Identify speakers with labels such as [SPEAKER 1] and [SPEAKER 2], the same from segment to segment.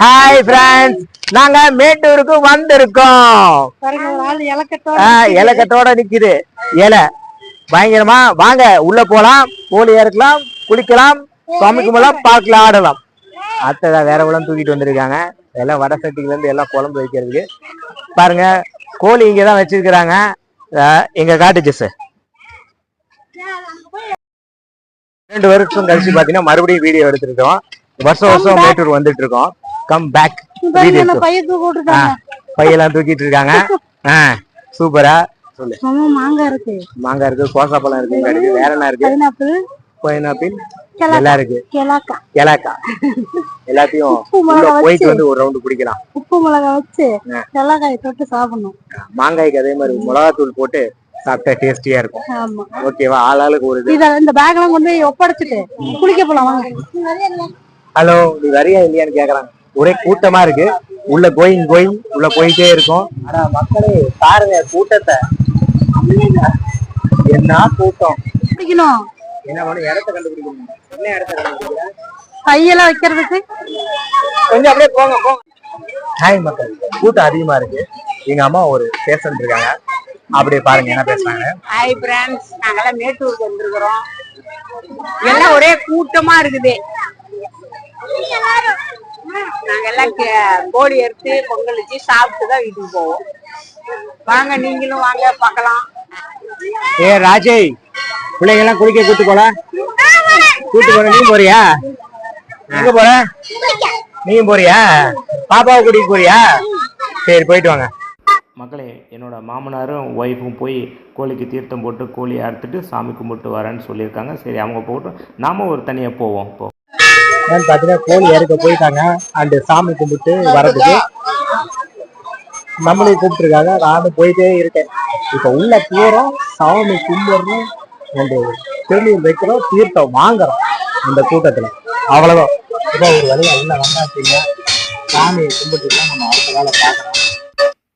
[SPEAKER 1] Hi friends நாங்க மேட்டூருக்கு வந்திருக்கோம்.
[SPEAKER 2] இலக்கத்தோட
[SPEAKER 1] நிக்குது. இலை. பயங்கரமா வாங்க உள்ள போலாம். கோழி இறக்கலாம் குளிக்கலாம் சுவாமி கும்பலாம் பார்க்கலாம் ஆடலாம். அத்தை வேற உலம் தூக்கிட்டு வந்திருக்காங்க. எல்லாம் வடை சட்டில இருந்து எல்லாம் குழம்பு வைக்கிறதுக்கு. பாருங்க கோழி இங்க தான் வச்சிருக்கிறாங்க. எங்க காட்டுச்சு ரெண்டு வருஷம் கழிச்சு பாத்தீங்கன்னா மறுபடியும் வீடியோ எடுத்திருக்கோம். வருஷம் வருஷம் மேட்டூர் வந்துட்டு இருக்கோம். கம் பேக் பையெல்லாம் தூக்கிட்டு இருக்காங்க. சூப்பரா. சொல்லு.
[SPEAKER 2] மாங்காய் இருக்கு.
[SPEAKER 1] மாங்காய் இருக்கு கோசாப்பழம் இருக்கு இங்க இருக்கு வேற என்ன இருக்கு?
[SPEAKER 2] பைனாப்பிள்.
[SPEAKER 1] எல்லாம் இருக்கு.
[SPEAKER 2] கிழக்கா
[SPEAKER 1] ஏலாக்கா எல்லாத்தையும் போயிட்டு வந்து ஒரு ரவுண்டு குடிக்கலாம்.
[SPEAKER 2] உப்பு மிளகா வச்சு
[SPEAKER 1] ஆ.
[SPEAKER 2] கிழக்காயை தொட்டு சாப்பிடணும்.
[SPEAKER 1] மாங்காய்க்கு அதே மாதிரி மிளகாத்தூள் போட்டு சாப்பிட்டா டேஸ்டியா இருக்கும். ஓகேவா ஆளாளுக்கு ஒரு இது.
[SPEAKER 2] இந்த பேக் எல்லாம் கொண்டு போய் ஒப்படைச்சிட்டு குளிக்க போலாம் வாங்க.
[SPEAKER 1] ஹலோ நீ வரியா இல்லையான்னு கேக்குறாங்க. ஒரே கூட்டமா இருக்கு. உள்ள கோயிங் கோயிங் உள்ள போயிட்டே இருக்கும். ஆனா மக்களே பாருங்க கூட்டத்தை. என்ன கூட்டம்? என்ன பண்ணு இடத்த கண்டுபிடிக்கணும். என்ன இடத்த கண்டுபிடிக்கிறேன்
[SPEAKER 2] கையெல்லாம் வைக்கிறதுக்கு.
[SPEAKER 1] கொஞ்சம் அப்படியே போங்க போங்க. ஹாய் மக்கள். கூட்டம் அதிகமா இருக்கு. எங்க அம்மா ஒரு பேஷண்ட் இருக்காங்க. அப்படியே பாருங்க என்ன பேசுறாங்க.
[SPEAKER 3] ஹாய் ஃப்ரெண்ட்ஸ் நாங்கெல்லாம் மேட்டூருக்கு வந்திருக்கிறோம். எல்லாம் ஒரே கூட்டமா இருக்குது. நாங்கெல்லாம் கோழி எடுத்து பொங்கல் வச்சு சாப்பிட்டு தான் வீட்டுக்கு போவோம். வாங்க நீங்களும் வாங்க பார்க்கலாம்.
[SPEAKER 1] ஏ ராஜய் பிள்ளைங்க எல்லாம் குளிக்க கூட்டு போல கூட்டு போற நீ போறியா? எங்க போற? நீயும் போறியா? பாப்பாவை கூட்டிட்டு போறியா? சரி போயிட்டு வாங்க.
[SPEAKER 4] மக்களே என்னோட மாமனாரும் ஒய்ஃபும் போய் கோழிக்கு தீர்த்தம் போட்டு கோழி அறுத்துட்டு சாமி கும்பிட்டு வரேன்னு சொல்லியிருக்காங்க. சரி அவங்க போகட்டும். நாம ஒரு தனியாக போவோம் போ.
[SPEAKER 1] என்னன்னு பாத்தீங்கன்னா கோழி இறக்க போயிட்டாங்க. அண்டு சாமி கும்பிட்டு வரதுக்கு நம்மளையும் கூப்பிட்டுருக்காங்க. நானும் போயிட்டே இருக்கேன். இப்ப உள்ள போறோம் சாமி கும்பிடுறோம் அண்டு திருநீர் வைக்கிறோம் தீர்த்தம் வாங்குறோம் இந்த கூட்டத்துல. அவ்வளவுதான். இப்போ ஒரு வழியா உள்ள வந்தாச்சுங்க சாமியை கும்பிட்டு நம்ம அடுத்த வேலை பார்க்கறோம்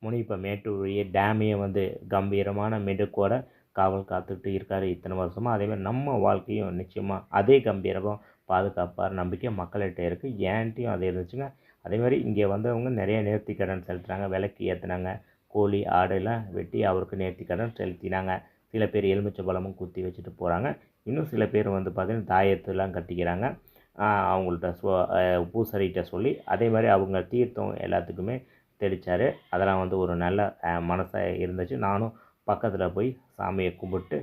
[SPEAKER 4] முனிப்ப இப்போ மேட்டூரையே டேமையே வந்து கம்பீரமான மெடுக்கோட காவல் காத்துட்டு இருக்காரு இத்தனை வருஷமாக அதேமாதிரி நம்ம வாழ்க்கையும் நிச்சயமாக அதே கம்பீரமாக பாதுகாப்பார் நம்பிக்கை மக்கள்கிட்ட இருக்குது ஏன்ட்டையும் அது இருந்துச்சுங்க. அதேமாதிரி இங்கே வந்தவங்க நிறைய நேர்த்தி கடன் செலுத்துனாங்க விலைக்கு ஏற்றுனாங்க கோழி ஆடெல்லாம் வெட்டி அவருக்கு நேர்த்தி கடன் செலுத்தினாங்க. சில பேர் எலுமிச்சை பழமும் குத்தி வச்சுட்டு போகிறாங்க இன்னும் சில பேர் வந்து பார்த்திங்கன்னா தாயத்துலாம் கட்டிக்கிறாங்க. அவங்கள்ட்ட சொ பூசரிகிட்ட சொல்லி அதே மாதிரி அவங்க தீர்த்தம் எல்லாத்துக்குமே தெளித்தார் அதெல்லாம் வந்து ஒரு நல்ல மனசாக இருந்துச்சு. நானும் பக்கத்தில் போய் சாமியை கும்பிட்டு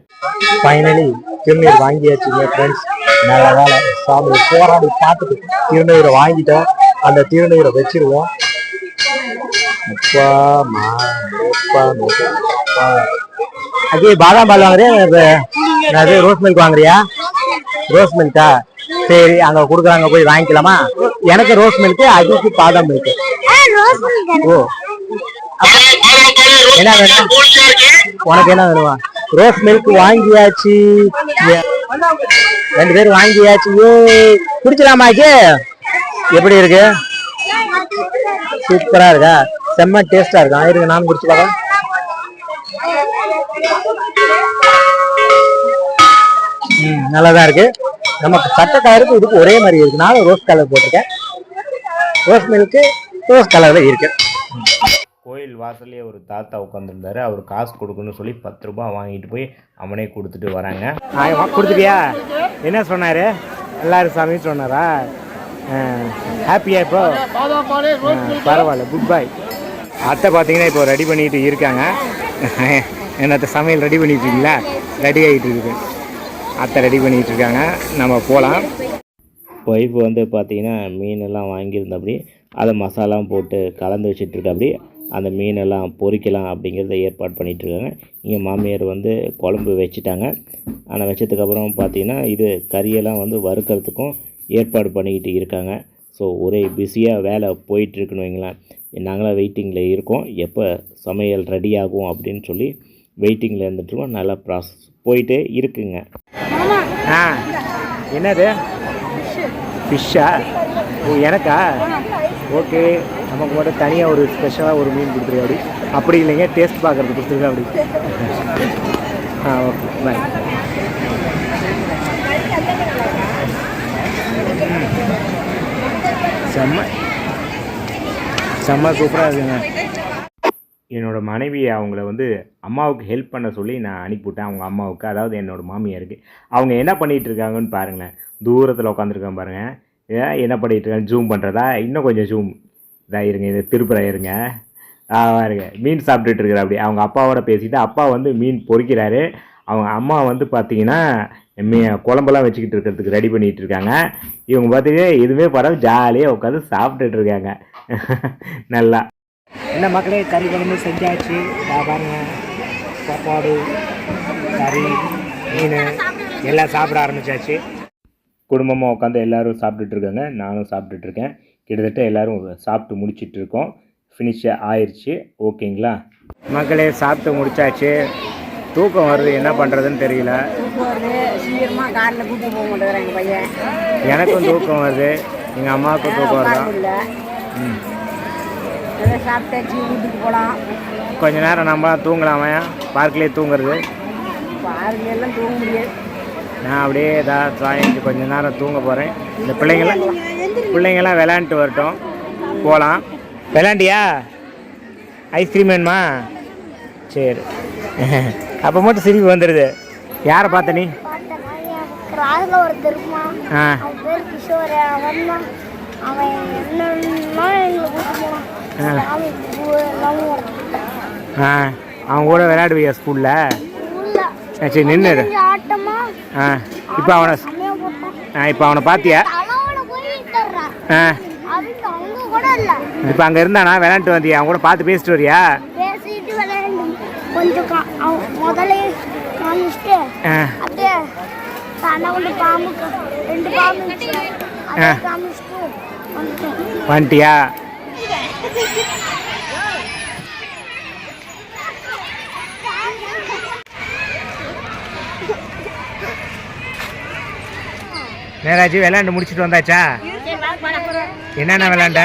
[SPEAKER 1] ஃபைனலி திருநீர் வாங்கியாச்சுங்க ஃப்ரெண்ட்ஸ் நல்ல வேலை சாமி போராடி பார்த்துட்டு திருநீரை வாங்கிட்டோம். அந்த திருநீரை வச்சிருவோம். அஜய் பாதாம் பால் வாங்குறியா? இது என்னது ரோஸ் மில்க் வாங்குறியா? ரோஸ் மில்கா சரி அங்க கொடுக்குறாங்க போய் வாங்கிக்கலாமா? எனக்கு ரோஸ் மில்க் அஜய்க்கு பாதாம் மில்க் ஓ. என்ன? வேணும் உனக்கு என்ன வேணுமா? ரோஸ் மில்க் வாங்கியாச்சு. ரெண்டு பேரும் வாங்கியாச்சு. ஏ குடிச்சலாமாக்கு எப்படி இருக்கு? சூப்பரா இருக்கா? செம்ம டேஸ்டா இருக்கா? இருக்கு நானும் குடிச்சு பார்க்கலாம். ம் நல்லாதான் இருக்கு. நமக்கு சட்டை கலருக்கு இதுக்கு ஒரே மாதிரி இருக்கு. நானும் ரோஸ் கலர் போட்டிருக்கேன். ரோஸ் மில்க்கு ரோஸ் கலர்ல இருக்கு.
[SPEAKER 4] கோயில் வாசல்லே ஒரு தாத்தா உட்காந்துருந்தாரு அவர் காசு கொடுக்கணும்னு சொல்லி பத்து ரூபாய் வாங்கிட்டு போய் அவனே கொடுத்துட்டு வராங்க.
[SPEAKER 1] கொடுத்துட்டியா? என்ன சொன்னாரு? எல்லாரும் சாமி சொன்னாரா? ஹாப்பியா இப்போ? பரவாயில்ல குட் பை அத்தை பார்த்தீங்கன்னா இப்போ ரெடி பண்ணிட்டு இருக்காங்க. என்னத்த சமையல் ரெடி பண்ணிட்டு இருக்கீங்களா ரெடி ஆகிட்டு இருக்குது அத்தை ரெடி பண்ணிட்டு இருக்காங்க. நம்ம போகலாம்
[SPEAKER 4] ஒய்ஃப் வந்து பார்த்தீங்கன்னா மீனெல்லாம் வாங்கியிருந்தபடி அதை மசாலாம் போட்டு கலந்து வச்சுட்ருக்காப்படி அந்த மீனெல்லாம் பொரிக்கலாம் அப்படிங்கிறத ஏற்பாடு பண்ணிட்டு இருக்காங்க இங்கே மாமியார் வந்து குழம்பு வச்சுட்டாங்க. ஆனால் வச்சதுக்கப்புறம் பார்த்தீங்கன்னா இது கறியெல்லாம் வந்து வறுக்கிறதுக்கும் ஏற்பாடு பண்ணிக்கிட்டு இருக்காங்க. ஸோ ஒரே பிஸியாக வேலை போயிட்டுருக்குன்னு வைங்களேன். நாங்களாம் வெயிட்டிங்கில் இருக்கோம். எப்போ சமையல் ரெடி ஆகும் அப்படின்னு சொல்லி வெயிட்டிங்கில் இருந்துட்டுருக்கோம் நல்லா ப்ராசஸ் போயிட்டே இருக்குங்க.
[SPEAKER 1] ஆ என்னது? ஃபிஷ்ஷா ஓ எனக்கா? ஓகே நமக்கு மட்டும் தனியாக ஒரு ஸ்பெஷலாக ஒரு மீன் கொடுத்துருக்க அப்படி. அப்படி இல்லைங்க டேஸ்ட் பார்க்குறது கொடுத்துருக்க அப்படி. ஆ ஓகே பாய் செம்ம. செம்ம சூப்பராக இருக்குங்க. என்னோட மனைவி அவங்கள வந்து அம்மாவுக்கு ஹெல்ப் பண்ண சொல்லி நான் அனுப்பிவிட்டேன். அவங்க அம்மாவுக்கு அதாவது என்னோடய மாமியாருக்கு. அவங்க என்ன பண்ணிகிட்டு இருக்காங்கன்னு பாருங்களேன். தூரத்தில் உட்காந்துருக்கேன் பாருங்கள் ஏன் என்ன பண்ணிகிட்டு இருக்காங்க? ஜூம் பண்ணுறதா இன்னும் கொஞ்சம் ஜூம் இதாக இருங்க இது திருப்புற ஆ பாருங்க மீன் சாப்பிட்டுட்டு இருக்கிற அப்படி. அவங்க அப்பாவோட பேசிட்டு அப்பா வந்து மீன் பொரிக்கிறாரு அவங்க அம்மா வந்து பார்த்தீங்கன்னா மீ குழம்பெல்லாம் வச்சுக்கிட்டு இருக்கிறதுக்கு ரெடி பண்ணிகிட்டு இருக்காங்க. இவங்க பார்த்தீங்கன்னா எதுவுமே பரவாயில்ல ஜாலியாக உட்காந்து சாப்பிட்டுட்டு இருக்காங்க. நல்லா.
[SPEAKER 5] என்ன மக்களே கறி குழம்பு செஞ்சாச்சு. பாருங்க சாப்பாடு கறி மீன் எல்லாம் சாப்பிட ஆரம்பிச்சாச்சு.
[SPEAKER 1] குடும்பமாக உட்காந்து எல்லாரும் சாப்பிட்டுட்டு இருக்காங்க. நானும் சாப்பிட்டுட்டு இருக்கேன். கிட்டத்தட்ட எல்லாரும் சாப்பிட்டு முடிச்சிட்டு இருக்கோம் ஃபினிஷ் ஆயிடுச்சு ஓகேங்களா?
[SPEAKER 5] மக்களே சாப்பிட்டு முடிச்சாச்சு. தூக்கம் வருது. என்ன பண்ணுறதுன்னு தெரியல. எனக்கும் தூக்கம் வருது. எங்கள் அம்மாவுக்கும் தூக்கம் வருதா?
[SPEAKER 3] சாப்பிட்டாச்சு. வீட்டுக்கு போலாம்.
[SPEAKER 5] கொஞ்ச நேரம் நம்ம தூங்கலாமா? பார்க்லேயே தூங்குறது.
[SPEAKER 3] பார்ல எல்லாம் தூங்க முடியாது.
[SPEAKER 5] நான் அப்படியே ஏதாவது சாயஞ்சு கொஞ்ச நேரம் தூங்க போகிறேன் இந்த பிள்ளைங்களாம் பிள்ளைங்களாம் விளையாண்டுட்டு வரட்டும். போகலாம் விளையாண்டியா? ஐஸ்கிரீம் வேணுமா? சரி. அப்போ மட்டும் சிரிப்பு வந்துடுது யாரை பார்த்த நீ? ஆ. ஆ. அவன் கூட விளையாடுவியா ஸ்கூலில். சரி
[SPEAKER 2] ஆட்டமா?
[SPEAKER 5] ஆ. இப்போ அவனை ஆ இப்போ அவனை பார்த்தியா
[SPEAKER 2] தலையோட போய் தர்றான்
[SPEAKER 5] ஆ
[SPEAKER 2] அதுக்கு அவங்க கூட இல்ல
[SPEAKER 5] இப்போ அங்கே இருந்தானா? விளையாண்டு வந்தியா? அவன் கூட பார்த்து பேசிட்டு வரியா?
[SPEAKER 2] பேசிட்டு விளையாண்டு கொஞ்சம்
[SPEAKER 5] ஆ.
[SPEAKER 2] அப்படியே பாம்பு ரெண்டு
[SPEAKER 5] வந்துட்டியா? நேராஜி விளையாண்டு முடிச்சிட்டு வந்தாச்சா? என்னென்ன விளையாண்ட?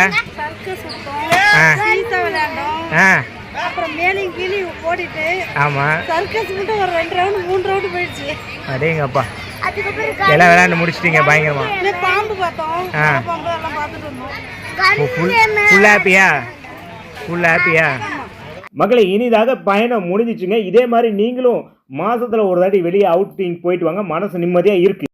[SPEAKER 5] ஆ.
[SPEAKER 2] சீசா விளையாண்டோம்.
[SPEAKER 5] ஆ.
[SPEAKER 2] அப்புறம் மேலையும் கீழே ஓடிட்டு
[SPEAKER 5] ஆமாம்
[SPEAKER 2] சர்க்கஸ் மட்டும் ஒரு ரெண்டு ரவுண்டு மூணு ரவுண்டு போயிடுச்சு.
[SPEAKER 5] அடேங்கப்பா.
[SPEAKER 2] அதுக்கப்புறம்
[SPEAKER 5] எல்லாம் விளையாண்டு முடிச்சிட்டீங்க பயங்கரமா.
[SPEAKER 2] பாம்பு பார்த்தோம்.
[SPEAKER 5] ஆ.
[SPEAKER 2] பாம்பு எல்லாம் பார்த்துட்டு வந்தோம்.
[SPEAKER 5] ஃபுல் ஹாப்பியா ஃபுல் ஹாப்பியா
[SPEAKER 1] மக்களை இனிதாக பயணம் முடிஞ்சிச்சுங்க. இதே மாதிரி நீங்களும் மாசத்துல ஒரு தாட்டி வெளியே அவுட்டிங் போயிட்டு வாங்க. மனசு நிம்மதியாக இருக்கு.